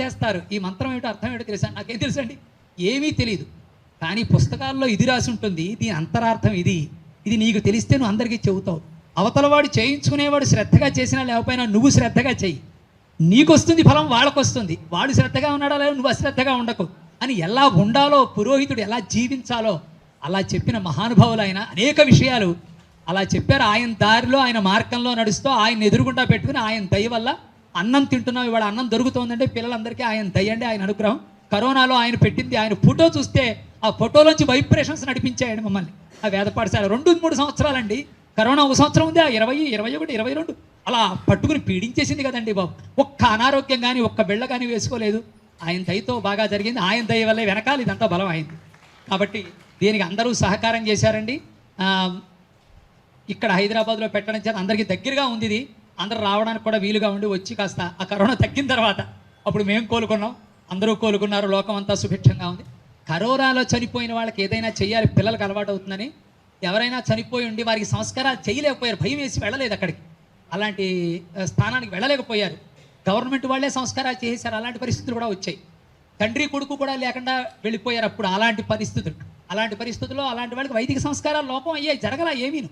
చేస్తారు. ఈ మంత్రం ఏమిటో అర్థం ఏమిటో తెలుసా? నాకేం తెలుసండి? ఏమీ తెలియదు కానీ పుస్తకాల్లో ఇది రాసి ఉంటుంది. దీని అంతరార్థం ఇది. ఇది నీకు తెలిస్తే నువ్వు అందరికీ చెబుతావు. అవతలవాడు చేయించుకునేవాడు శ్రద్ధగా చేసినా లేకపోయినా నువ్వు శ్రద్ధగా చెయ్యి. నీకు వస్తుంది ఫలం వాళ్ళకు వస్తుంది వాడు శ్రద్ధగా ఉన్నాడా లేదా నువ్వు అశ్రద్ధగా ఉండకు. అని ఎలా ఉండాలో పురోహితుడు ఎలా జీవించాలో అలా చెప్పిన మహానుభావులు ఆయన అనేక విషయాలు. అలా చెప్పారు. ఆయన దారిలో ఆయన మార్గంలో నడుస్తూ ఆయన ఎదురుగుండా పెట్టుకుని ఆయన దయ వల్ల అన్నం తింటున్నాం ఇవాళ అన్నం దొరుకుతోందంటే పిల్లలందరికీ ఆయన దయ్యండి ఆయన అనుగ్రహం. కరోనాలో ఆయన పెట్టింది ఆయన ఫోటో చూస్తే ఆ ఫోటోలోంచి వైబ్రేషన్స్ నడిపించాయండి మమ్మల్ని. ఆ వేద పాఠశాల రెండు మూడు సంవత్సరాలండి. కరోనా ఒక సంవత్సరం ఉంది ఆ ఇరవై ఇరవై ఒకటి ఇరవై రెండు. అలా పట్టుకుని పీడించేసింది కదండి బాబు. ఒక్క అనారోగ్యం కానీ ఒక్క బిళ్ళ కానీ వేసుకోలేదు. ఆయన దయతో బాగా జరిగింది. ఆయన దయ వల్లే వెనకాల ఇదంతా బలం అయింది. కాబట్టి దీనికి అందరూ సహకారం చేశారండి. ఇక్కడ హైదరాబాద్లో పెట్టడం చేత అందరికీ దగ్గరగా ఉంది ఇది. అందరు రావడానికి కూడా వీలుగా ఉండి వచ్చి కాస్త ఆ కరోనా తగ్గిన తర్వాత అప్పుడు మేము కోలుకున్నాం. అందరూ కోలుకున్నారు. లోకం అంతా సుభిక్షంగా ఉంది. కరోనాలో చనిపోయిన వాళ్ళకి ఏదైనా చేయాలి పిల్లలకు అలవాటు అవుతుందని ఎవరైనా చనిపోయి ఉండి వారికి సంస్కారాలు చేయలేకపోయారు. భయం వేసి వెళ్ళలేదు అక్కడికి. అలాంటి స్థానానికి వెళ్ళలేకపోయారు. గవర్నమెంట్ వాళ్ళే సంస్కారాలు చేసేసారు అలాంటి పరిస్థితులు కూడా వచ్చాయి. తండ్రి కొడుకు కూడా లేకుండా వెళ్ళిపోయారు అప్పుడు అలాంటి పరిస్థితులు. అలాంటి పరిస్థితుల్లో అలాంటి వాళ్ళకి వైదిక సంస్కారాలు లోపం అయ్యాయి. జరగలా ఏమీను.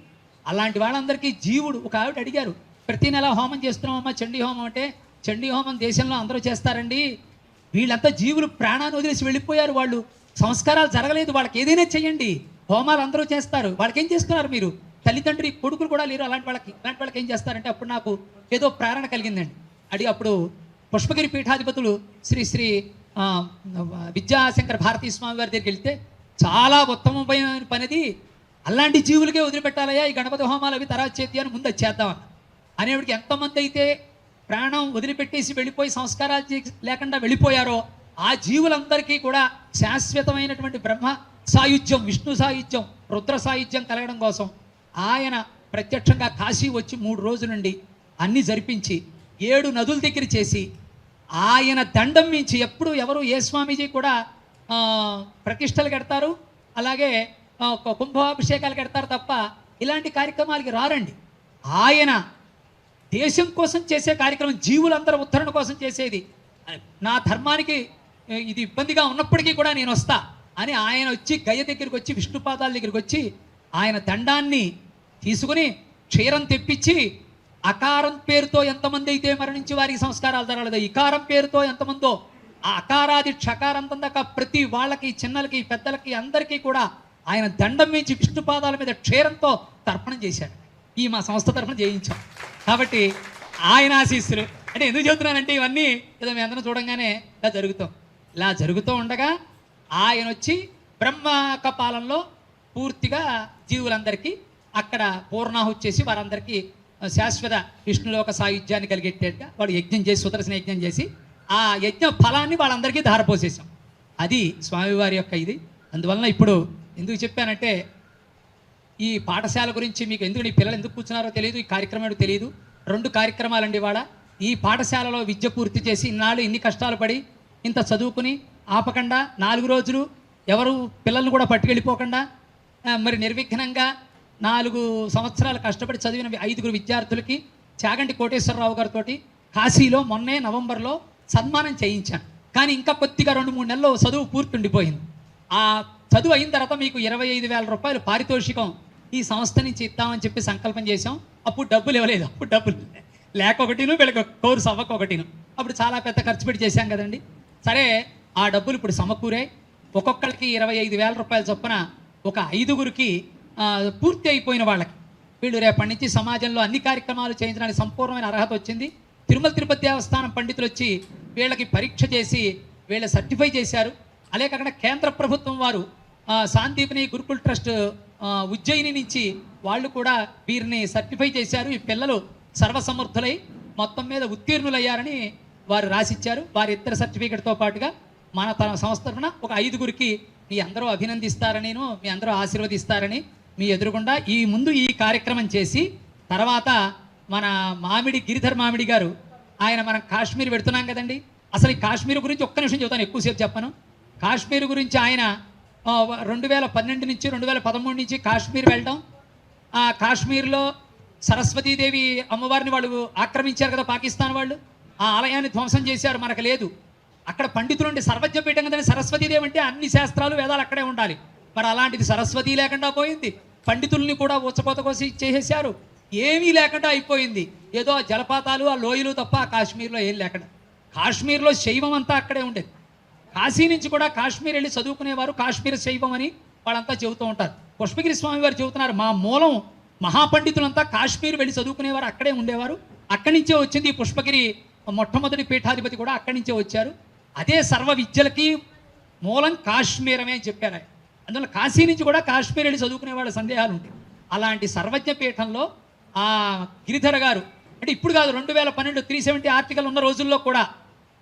అలాంటి వాళ్ళందరికీ జీవుడు ఒక ఆవిడ అడిగారు ప్రతి నెల హోమం చేస్తున్నామమ్మా చండీ హోమం అంటే చండీ హోమం దేశంలో అందరూ చేస్తారండి. వీళ్ళంతా జీవులు ప్రాణాన్ని వదిలేసి వెళ్ళిపోయారు వాళ్ళు. సంస్కారాలు జరగలేదు వాళ్ళకి ఏదైనా చేయండి హోమాలు అందరూ చేస్తారు. వాళ్ళకి ఏం చేస్తున్నారు మీరు? తల్లిదండ్రి కొడుకులు కూడా లేరు అలాంటి వాళ్ళకి అలాంటి వాళ్ళకి ఏం చేస్తారంటే అప్పుడు నాకు ఏదో ప్రేరణ కలిగిందండి. అడిగి అప్పుడు పుష్పగిరి పీఠాధిపతులు శ్రీ శ్రీ విద్యాశంకర భారతీ స్వామి వారి దగ్గరికి వెళ్తే చాలా ఉత్తమమైన పనిది. అలాంటి జీవులకే వదిలిపెట్టాలయ్యా ఈ గణపతి హోమాలు అవి తర్వాత చేతి అని ముందు చేద్దామన్నా. అనేవాడికి ఎంతమంది అయితే ప్రాణం వదిలిపెట్టేసి వెళ్ళిపోయి సంస్కారాలు లేకుండా వెళ్ళిపోయారో ఆ జీవులందరికీ కూడా శాశ్వతమైనటువంటి బ్రహ్మ సాయుధ్యం విష్ణు సాయుధ్యం రుద్ర సాయుధ్యం కలగడం కోసం ఆయన ప్రత్యక్షంగా కాశీ వచ్చి మూడు రోజుల నుండి అన్ని జరిపించి ఏడు నదుల దగ్గర చేసి ఆయన దండం మించి ఎప్పుడు ఎవరు ఏ స్వామీజీ కూడా ప్రతిష్టలు కడతారు. అలాగే కుంభాభిషేకాలు కడతారు తప్ప ఇలాంటి కార్యక్రమాలకి రారండి. ఆయన దేశం కోసం చేసే కార్యక్రమం జీవులందరూ ఉద్ధరణ కోసం చేసేది. నా ధర్మానికి ఇది ఇబ్బందిగా ఉన్నప్పటికీ కూడా నేను వస్తా అని ఆయన వచ్చి గయ్య దగ్గరికి వచ్చి విష్ణుపాదాల దగ్గరికి వచ్చి ఆయన దండాన్ని తీసుకుని క్షీరం తెప్పించి అకారం పేరుతో ఎంతమంది అయితే మరణించి వారికి సంస్కారాలు జరగలేదు ఇకారం పేరుతో ఎంతమందో ఆ అకారాది క్షకారంతం దాకా ప్రతి వాళ్ళకి చిన్నలకి పెద్దలకి అందరికీ కూడా ఆయన దండం మించి విష్ణుపాదాల మీద క్షీరంతో తర్పణం చేశాడు. ఈ మా సంస్థ తరఫున చేయించాం కాబట్టి ఆయన ఆశీస్సులు. అంటే ఎందుకు చెబుతున్నానంటే ఇవన్నీ ఏదో మీ అందరం చూడంగానే ఇలా జరుగుతాం. ఇలా జరుగుతూ ఉండగా ఆయన వచ్చి బ్రహ్మ కపాలంలో పూర్తిగా జీవులందరికీ అక్కడ పూర్ణాహుతి చేసి వారందరికీ శాశ్వత విష్ణులోక సాయుధ్యాన్ని కలిగేటట్టుగా వాడు యజ్ఞం చేసి సుదర్శన యజ్ఞం చేసి ఆ యజ్ఞ ఫలాన్ని వాళ్ళందరికీ ధారపోసేసాం అది స్వామివారి యొక్క ఇది. అందువలన ఇప్పుడు ఎందుకు చెప్పానంటే ఈ పాఠశాల గురించి మీకు ఎందుకు నీ పిల్లలు ఎందుకు కూర్చున్నారో తెలియదు ఈ కార్యక్రమం తెలియదు రెండు కార్యక్రమాలండి ఇవాళ. ఈ పాఠశాలలో విద్య పూర్తి చేసి ఇన్నాళ్ళు ఇన్ని కష్టాలు పడి ఇంత చదువుకుని ఆపకుండా నాలుగు రోజులు ఎవరు పిల్లల్ని కూడా పట్టుకెళ్ళిపోకుండా మరి నిర్విఘ్నంగా నాలుగు సంవత్సరాలు కష్టపడి చదివిన ఐదుగురు విద్యార్థులకి చాగంటి కోటేశ్వరరావు గారితో కాశీలో మొన్నే నవంబర్లో సన్మానం చేయించాను. కానీ ఇంకా కొద్దిగా రెండు మూడు నెలల్లో చదువు పూర్తి ఉండిపోయింది. ఆ చదువు అయిన తర్వాత మీకు ఇరవై ఐదు వేల రూపాయలు పారితోషికం ఈ సంస్థ నుంచి ఇద్దామని చెప్పి సంకల్పం చేశాం. అప్పుడు డబ్బులు ఇవ్వలేదు. అప్పుడు డబ్బులు. లేక ఒకటిను వీళ్ళకి కోర్సు అవ్వక ఒకటిను. అప్పుడు చాలా పెద్ద ఖర్చు పెట్టి చేశాం కదండి. సరే ఆ డబ్బులు ఇప్పుడు సమకూరాయి ఒక్కొక్కరికి ఇరవై ఐదు వేల రూపాయల చొప్పున ఒక ఐదుగురికి పూర్తి అయిపోయిన వాళ్ళకి. వీళ్ళు రేపటి నుంచి సమాజంలో అన్ని కార్యక్రమాలు చేయించడానికి సంపూర్ణమైన అర్హత వచ్చింది. తిరుమల తిరుపతి దేవస్థానం పండితులు వచ్చి వీళ్ళకి పరీక్ష చేసి వీళ్ళ సర్టిఫై చేశారు. అలాగే కాకుండా కేంద్ర ప్రభుత్వం వారు సాందీపిని గురుకుల్ ట్రస్ట్ ఉజ్జయిని నుంచి వాళ్ళు కూడా వీరిని సర్టిఫై చేశారు. ఈ పిల్లలు సర్వసమర్థులై మొత్తం మీద ఉత్తీర్ణులయ్యారని వారు రాసిచ్చారు. వారి ఇద్దరు సర్టిఫికెట్తో పాటుగా మన తన సంస్థ ఒక ఐదుగురికి మీ అందరూ అభినందిస్తారని మీ అందరూ ఆశీర్వదిస్తారని మీ ఎదురుగుండా ఈ ముందు ఈ కార్యక్రమం చేసి తర్వాత మన మామిడి గిరిధర్ మామిడి గారు ఆయన మనం కాశ్మీర్ పెడుతున్నాం కదండి. అసలు ఈ కాశ్మీర్ గురించి ఒక్క నిమిషం చెబుతాను ఎక్కువసేపు చెప్పను. కాశ్మీర్ గురించి ఆయన రెండు వేల పన్నెండు నుంచి రెండు వేల పదమూడు నుంచి కాశ్మీర్ వెళ్ళడం. ఆ కాశ్మీర్లో సరస్వతీదేవి అమ్మవారిని వాళ్ళు ఆక్రమించారు కదా పాకిస్తాన్ వాళ్ళు. ఆ ఆలయాన్ని ధ్వంసం చేశారు మనకు లేదు. అక్కడ పండితులు ఉండి సర్వజ్ఞపీఠం కదండి సరస్వతీదేవి అంటే అన్ని శాస్త్రాలు వేదాలు అక్కడే ఉండాలి. మరి అలాంటిది సరస్వతి లేకుండా పోయింది. పండితుల్ని కూడా ఉచ్చపోత కోసి చేసేసారు ఏమీ లేకుండా అయిపోయింది. ఏదో ఆ జలపాతాలు ఆ లోయలు తప్ప ఆ కాశ్మీర్లో ఏం లేకుండా. కాశ్మీర్లో శైవం అంతా అక్కడే ఉండేది. కాశీ నుంచి కూడా కాశ్మీర్ వెళ్ళి చదువుకునేవారు కాశ్మీర్ శైవం అని వాళ్ళంతా చెబుతూ ఉంటారు. పుష్పగిరి స్వామి వారు చెబుతున్నారు మా మూలం మహాపండితులంతా కాశ్మీర్ వెళ్ళి చదువుకునేవారు అక్కడే ఉండేవారు. అక్కడి నుంచే వచ్చింది ఈ పుష్పగిరి మొట్టమొదటి పీఠాధిపతి కూడా అక్కడి నుంచే వచ్చారు. అదే సర్వ విద్యలకి మూలం కాశ్మీరమే అని చెప్పారు అందువల్ల కాశీ నుంచి కూడా కాశ్మీర్ వెళ్ళి చదువుకునే వాళ్ళ సందేహాలు ఉంటాయి. అలాంటి సర్వజ్ఞ పీఠంలో ఆ గిరిధర గారు అంటే ఇప్పుడు కాదు రెండు వేల పన్నెండు త్రీ సెవెంటీ ఆర్టికల్ ఉన్న రోజుల్లో కూడా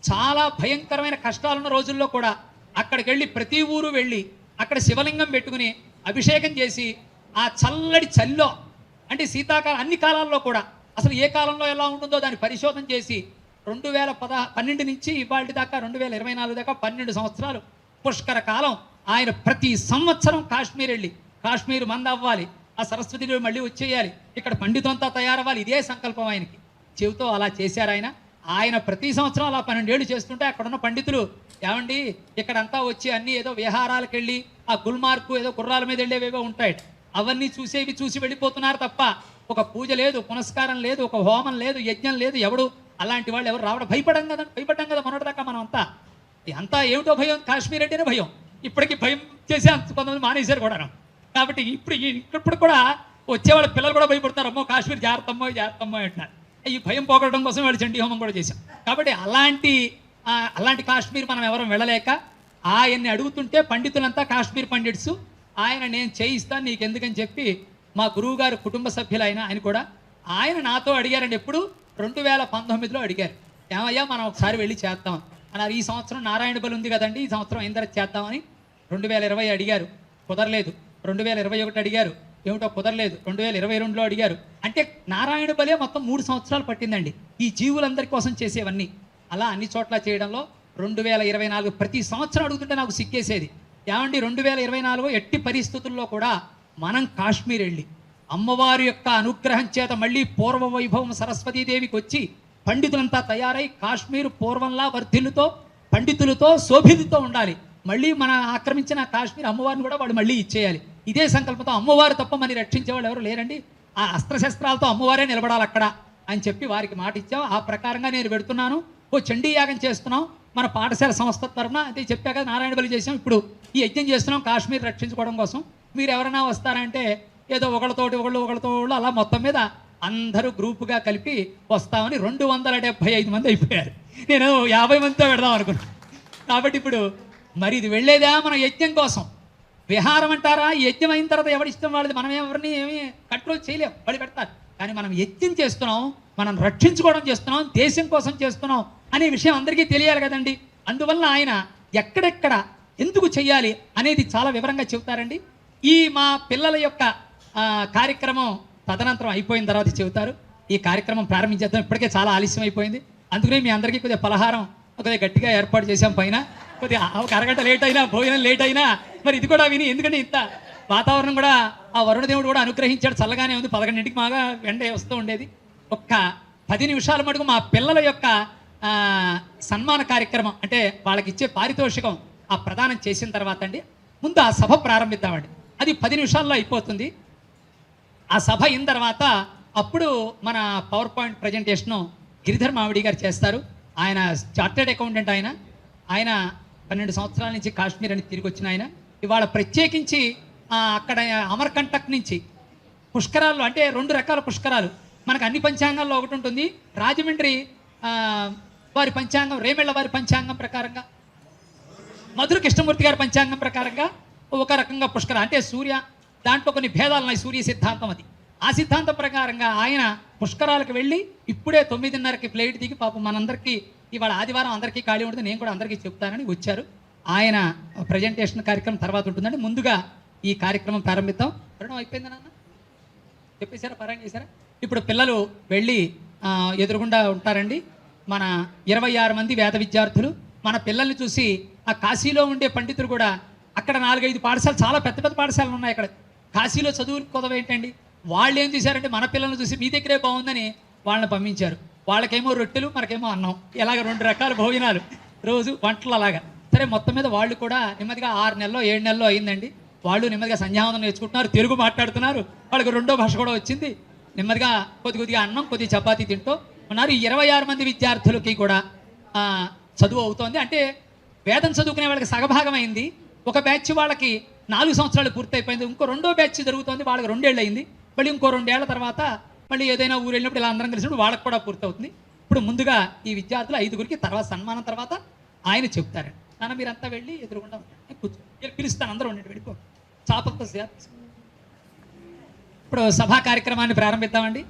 చాలా భయంకరమైన కష్టాలున్న రోజుల్లో కూడా అక్కడికి వెళ్ళి ప్రతి ఊరు వెళ్ళి అక్కడ శివలింగం పెట్టుకుని అభిషేకం చేసి ఆ చల్లడి చల్లో అంటే శీతాకాలం అన్ని కాలాల్లో కూడా అసలు ఏ కాలంలో ఎలా ఉంటుందో దాన్ని పరిశోధన చేసి రెండు వేల పద పన్నెండు నుంచి ఇవాళ దాకా రెండు వేల ఇరవై నాలుగు దాకా పన్నెండు సంవత్సరాలు పుష్కర కాలం ఆయన ప్రతి సంవత్సరం కాశ్మీర్ వెళ్ళి కాశ్మీర్ మంద అవ్వాలి ఆ సరస్వతి మళ్ళీ వచ్చేయాలి ఇక్కడ పండితంతా తయారవ్వాలి ఇదే సంకల్పం ఆయనకి. చెబుతూ అలా చేశారు ఆయన. ఆయన ప్రతి సంవత్సరం అలా పన్నెండేళ్ళు చేస్తుంటే అక్కడ ఉన్న పండితులు ఏమండి ఇక్కడంతా వచ్చి అన్ని ఏదో విహారాలకు వెళ్ళి ఆ గుల్మార్కు ఏదో గుర్రాల మీద వెళ్ళేవేవో ఉంటాయి. అవన్నీ చూసేవి చూసి వెళ్ళిపోతున్నారు తప్ప ఒక పూజ లేదు పునస్కారం లేదు ఒక హోమం లేదు యజ్ఞం లేదు ఎవడు అలాంటి వాళ్ళు ఎవరు రావడం భయపడం కదా భయపడ్డాం కదా మొన్నటిదాకా మనం అంతా అంతా ఏమిటో భయం? కాశ్మీర్ అంటేనే భయం. ఇప్పటికి భయం చేసి అంత కొంతమంది మానేశారు కూడా కాబట్టి ఇప్పుడు ఇప్పుడు కూడా వచ్చేవాళ్ళ పిల్లలు కూడా భయపడతారు. అమ్మో కాశ్మీర్ జాగ్రత్తమ్మో జాగ్రత్తమ్మో అంటున్నారు. ఈ భయం పోగొట్టడం కోసం వాళ్ళు చండీ హోమం కూడా చేశాం. కాబట్టి అలాంటి అలాంటి కాశ్మీర్ మనం ఎవరం వెళ్ళలేక ఆయన్ని అడుగుతుంటే పండితులంతా కాశ్మీర్ పండిట్స్ ఆయన నేను చేయిస్తాను నీకు ఎందుకని చెప్పి మా గురువు గారు కుటుంబ సభ్యులైన ఆయన కూడా ఆయన నాతో అడిగారండి ఎప్పుడు? రెండు వేల పంతొమ్మిదిలో అడిగారు. ఏమయ్యా మనం ఒకసారి వెళ్ళి చేద్దాం. అన్నారు ఈ సంవత్సరం నారాయణ బలి ఉంది కదండి ఈ సంవత్సరం అయిన తర్వాత చేద్దామని. రెండు వేల ఇరవై అడిగారు. కుదరలేదు. రెండు వేల ఇరవై ఒకటి అడిగారు. ఏమిటో కుదరలేదు. రెండు వేల ఇరవై రెండులో అడిగారు. అంటే నారాయణ బలే మొత్తం మూడు సంవత్సరాలు పట్టిందండి. ఈ జీవులందరి కోసం చేసేవన్నీ. అలా అన్ని చోట్ల చేయడంలో రెండు వేల ఇరవై నాలుగు ప్రతి సంవత్సరం అడుగుతుంటే నాకు సిక్కేసేది ఏమండి రెండు వేల ఇరవై నాలుగు ఎట్టి పరిస్థితుల్లో కూడా మనం కాశ్మీర్ వెళ్ళి అమ్మవారి యొక్క అనుగ్రహం చేత మళ్ళీ పూర్వ వైభవం సరస్వతీదేవికి వచ్చి పండితులంతా తయారై కాశ్మీర్ పూర్వంలా వర్ధిల్లుతో పండితులతో శోభితులతో ఉండాలి. మళ్ళీ మన ఆక్రమించిన కాశ్మీర్ అమ్మవారిని కూడా వాళ్ళు మళ్ళీ ఇచ్చేయాలి. ఇదే సంకల్పంతో అమ్మవారు తప్ప మరి రక్షించే వాళ్ళు ఎవరు లేరండి? ఆ అస్త్రశస్త్రాలతో అమ్మవారే నిలబడాలి అక్కడ అని చెప్పి వారికి మాట ఇచ్చాం ఆ ప్రకారంగా నేను పెడుతున్నాను. ఓ చండీ యాగం చేస్తున్నాం. మన పాఠశాల సంస్థ తరఫున అదే చెప్పాక నారాయణ బలి చేసాం ఇప్పుడు ఈ యజ్ఞం చేస్తున్నాం కాశ్మీర్ రక్షించుకోవడం కోసం. మీరు ఎవరైనా వస్తారంటే ఏదో ఒకళ్ళతోటి ఒకళ్ళు ఒకళ్ళతో ఒకళ్ళు అలా మొత్తం మీద అందరూ గ్రూపుగా కలిపి వస్తామని రెండు వందల డెబ్భై ఐదు మంది అయిపోయారు. నేను యాభై మందితో పెడదాం అనుకున్నాను కాబట్టి ఇప్పుడు మరి ఇది వెళ్ళేదా మన యజ్ఞం కోసం? విహారం అంటారా యజ్ఞం అయిన తర్వాత ఎవరి ఇష్టం వాళ్ళది? మనం ఎవరిని ఏమీ కంట్రోల్ చేయలేం. వాళ్ళు పెడతారు. కానీ మనం యజ్ఞం చేస్తున్నాం మనం రక్షించుకోవడం చేస్తున్నాం దేశం కోసం చేస్తున్నాం అనే విషయం అందరికీ తెలియాలి కదండి. అందువల్ల ఆయన ఎక్కడెక్కడ ఎందుకు చేయాలి అనేది చాలా వివరంగా చెబుతారండి. ఈ మా పిల్లల యొక్క కార్యక్రమం తదనంతరం అయిపోయిన తర్వాత చెబుతారు. ఈ కార్యక్రమం ప్రారంభించేద్దాం. ఇప్పటికే చాలా ఆలస్యం అయిపోయింది అందుకనే మీ అందరికీ కొద్దిగా పలహారం కొద్దిగా గట్టిగా ఏర్పాటు చేశాం పైన. కొద్దిగా ఒక అరగంట లేట్ అయినా భోజనం లేట్ అయినా మరి ఇది కూడా విని ఎందుకంటే ఇంత వాతావరణం కూడా ఆ వరుణదేవుడు కూడా అనుగ్రహించాడు. చల్లగానే ఉంది. పదకొండింటికి బాగా ఎండ వస్తూ ఉండేది. ఒక్క పది నిమిషాల మటుకు మా పిల్లల యొక్క సన్మాన కార్యక్రమం అంటే వాళ్ళకి ఇచ్చే పారితోషికం ఆ ప్రదానం చేసిన తర్వాత అండి. ముందు ఆ సభ ప్రారంభిద్దామండి అది పది నిమిషాల్లో అయిపోతుంది. ఆ సభ అయిన తర్వాత అప్పుడు మన పవర్ పాయింట్ ప్రజెంటేషను గిరిధర్ మామిడి గారు చేస్తారు. ఆయన చార్టెడ్ అకౌంటెంట్ ఆయన. ఆయన పన్నెండు సంవత్సరాల నుంచి కాశ్మీర్ అని తిరిగి వచ్చిన ఆయన. ఇవాళ ప్రత్యేకించి అక్కడ అమర్కంటక్ నుంచి పుష్కరాల్లో అంటే రెండు రకాల పుష్కరాలు. మనకు అన్ని పంచాంగాల్లో ఒకటి ఉంటుంది. రాజమండ్రి వారి పంచాంగం రేమెళ్ళ వారి పంచాంగం ప్రకారంగా మధుర కృష్ణమూర్తి గారి పంచాంగం ప్రకారంగా ఒక రకంగా పుష్కర. అంటే సూర్య దాంట్లో కొన్ని భేదాలు ఉన్నాయి సూర్య సిద్ధాంతం అది. ఆ సిద్ధాంతం ప్రకారంగా ఆయన పుష్కరాలకు వెళ్ళి ఇప్పుడే తొమ్మిదిన్నరకి ఫ్లైట్ దిగి పాపం మనందరికీ ఇవాళ ఆదివారం అందరికీ ఖాళీ ఉంటుంది. నేను కూడా అందరికీ చెప్తానని వచ్చారు. ఆయన ప్రజెంటేషన్ కార్యక్రమం తర్వాత ఉంటుందండి. ముందుగా ఈ కార్యక్రమం ప్రారంభిద్దాం. రుణం అయిపోయిందా నాన్న? చెప్పేశారా? పరాయణ చేశారా? ఇప్పుడు పిల్లలు వెళ్ళి ఎదురుగుండా ఉంటారండి. మన ఇరవై ఆరు మంది వేద విద్యార్థులు మన పిల్లల్ని చూసి ఆ కాశీలో ఉండే పండితులు కూడా అక్కడ నాలుగైదు పాఠశాలలు చాలా పెద్ద పెద్ద పాఠశాలలు ఉన్నాయి అక్కడ. కాశీలో చదువులు కుదవ ఏంటండి? వాళ్ళు ఏం చేశారంటే మన పిల్లల్ని చూసి మీ దగ్గరే బాగుందని వాళ్ళని పంపించారు. వాళ్ళకేమో రొట్టెలు మనకేమో అన్నం. ఇలాగ రెండు రకాల భోజనాలు. రోజు వంటలు అలాగా. సరే మొత్తం మీద వాళ్ళు కూడా నెమ్మదిగా ఆరు నెలలో ఏడు నెలలో అయిందండి. వాళ్ళు నెమ్మదిగా సంధ్యావందనం నేర్చుకుంటున్నారు తెలుగు మాట్లాడుతున్నారు. వాళ్ళకి రెండో భాష కూడా వచ్చింది. నెమ్మదిగా కొద్ది కొద్దిగా అన్నం కొద్ది చపాతీ తింటూ ఉన్నారు. ఇరవై ఆరు మంది విద్యార్థులకి కూడా చదువు అవుతోంది. అంటే వేదం చదువుకునే వాళ్ళకి సగభాగం అయింది. ఒక బ్యాచ్ వాళ్ళకి నాలుగు సంవత్సరాలు పూర్తయిపోయింది. ఇంకో రెండో బ్యాచ్ జరుగుతోంది. వాళ్ళకి రెండేళ్ళు అయింది. మళ్ళీ ఇంకో రెండేళ్ళ తర్వాత మళ్ళీ ఏదైనా ఊరు వెళ్ళినప్పుడు ఇలా అందరం కలిసినప్పుడు వాళ్ళకు కూడా పూర్తవుతుంది. ఇప్పుడు ముందుగా ఈ విద్యార్థులు ఐదుగురికి తర్వాత సన్మానం తర్వాత ఆయన చెప్తారండి నాన్న మీరంతా వెళ్ళి ఎదురుకుండా కూర్చో పిలుస్తాను అందరూ ఉండండి వెళ్ళిపో. చాపతో ఇప్పుడు సభా కార్యక్రమాన్ని ప్రారంభిద్దామండి.